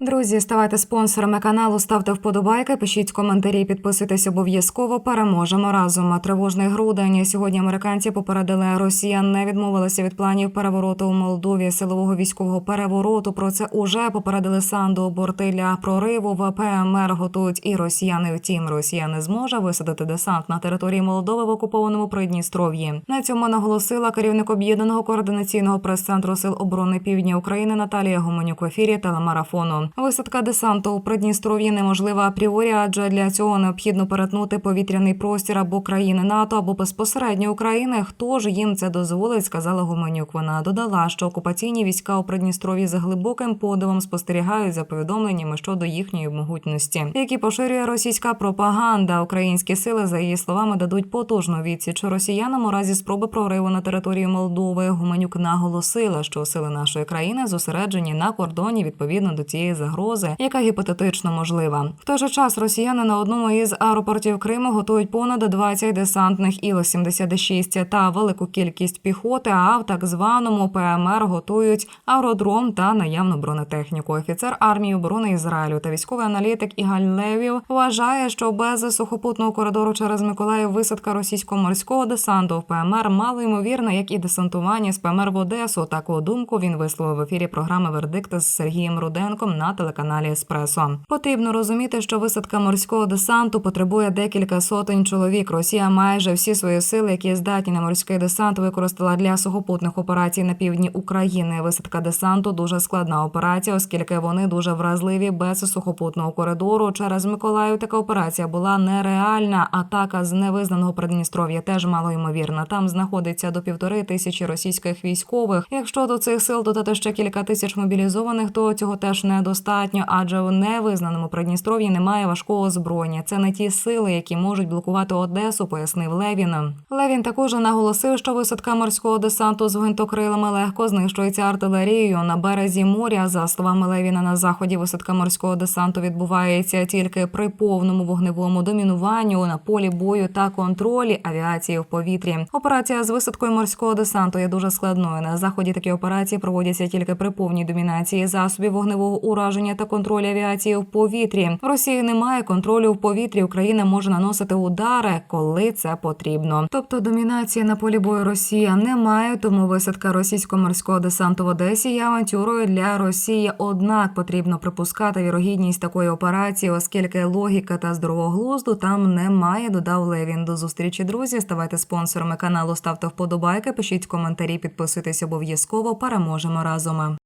Друзі, ставайте спонсорами каналу, ставте вподобайки, пишіть коментарі, підписуйтесь обов'язково. Переможемо разом. Тривожний грудень. Сьогодні американці попередили Росія не відмовилася від планів перевороту у Молдові, силового військового перевороту. Про це уже попередили Санду. Борти для прориву в ПМР готують і росіяни. Втім, Росія не зможе висадити десант на території Молдови в окупованому Придністров'ї. На цьому наголосила керівник об'єднаного координаційного прес-центру сил оборони Півдня України Наталія Гуменюк в ефірі телемарафону. Висадка десанту у Придністров'ї неможлива апріорі, адже для цього необхідно перетнути повітряний простір або країни НАТО, або безпосередньо України. Хто ж їм це дозволить? сказала Гуменюк. Вона додала, що окупаційні війська у Придністров'ї за глибоким подивом спостерігають за повідомленнями щодо їхньої могутності, які поширює російська пропаганда. Українські сили, за її словами, дадуть потужну відсіч росіянам у разі спроби прориву на територію Молдови. Гуменюк наголосила, що сили нашої країни зосереджені на кордоні відповідно до цієї загрози, яка гіпотетично можлива. В той же час росіяни на одному із аеропортів Криму готують понад 20 десантних Іл-76 та велику кількість піхоти. А в так званому ПМР готують аеродром та наявну бронетехніку. Офіцер армії оборони Ізраїлю та військовий аналітик Ігаль Левів вважає, що без сухопутного коридору через Миколаїв висадка російського морського десанту в ПМР мало ймовірна, як і десантування з ПМР в Одесу. Таку думку він висловив в ефірі програми Вердикт з Сергієм Руденком на телеканалі Еспресо. Потрібно розуміти, що висадка морського десанту потребує декілька сотень чоловік. Росія майже всі свої сили, які здатні на морський десант, використала для сухопутних операцій на півдні України. Висадка десанту дуже складна операція, оскільки вони дуже вразливі без сухопутного коридору. Через Миколаїв така операція була нереальна. Атака з невизнаного Придністров'я теж малоймовірна. Там знаходиться до півтори тисячі російських військових. Якщо до цих сил додати ще кілька тисяч мобілізованих, то цього теж недостатньо, адже в невизнаному Придністров'ї немає важкого озброєння. Це не ті сили, які можуть блокувати Одесу, пояснив Левін. Левін також наголосив, що висадка морського десанту з гвинтокрилами легко знищується артилерією на березі моря. За словами Левіна, на заході висадка морського десанту відбувається тільки при повному вогневому домінуванню на полі бою та контролі авіації в повітрі. Операція з висадкою морського десанту є дуже складною. На заході такі операції проводяться тільки при повній домінації засобів вогневого ураження та контролю авіації в повітрі. В Росії немає контролю в повітрі. Україна може наносити удари, коли це потрібно. Тобто домінації на полі бою Росія не має, тому висадка російського морського десанту в Одесі є авантюрою для Росії. Однак потрібно припускати вірогідність такої операції, оскільки логіка та здорового глузду там немає. Додав Левін. До зустрічі, друзі. Ставайте спонсорами каналу, ставте вподобайки, пишіть коментарі, підписуйтесь обов'язково. Переможемо разом.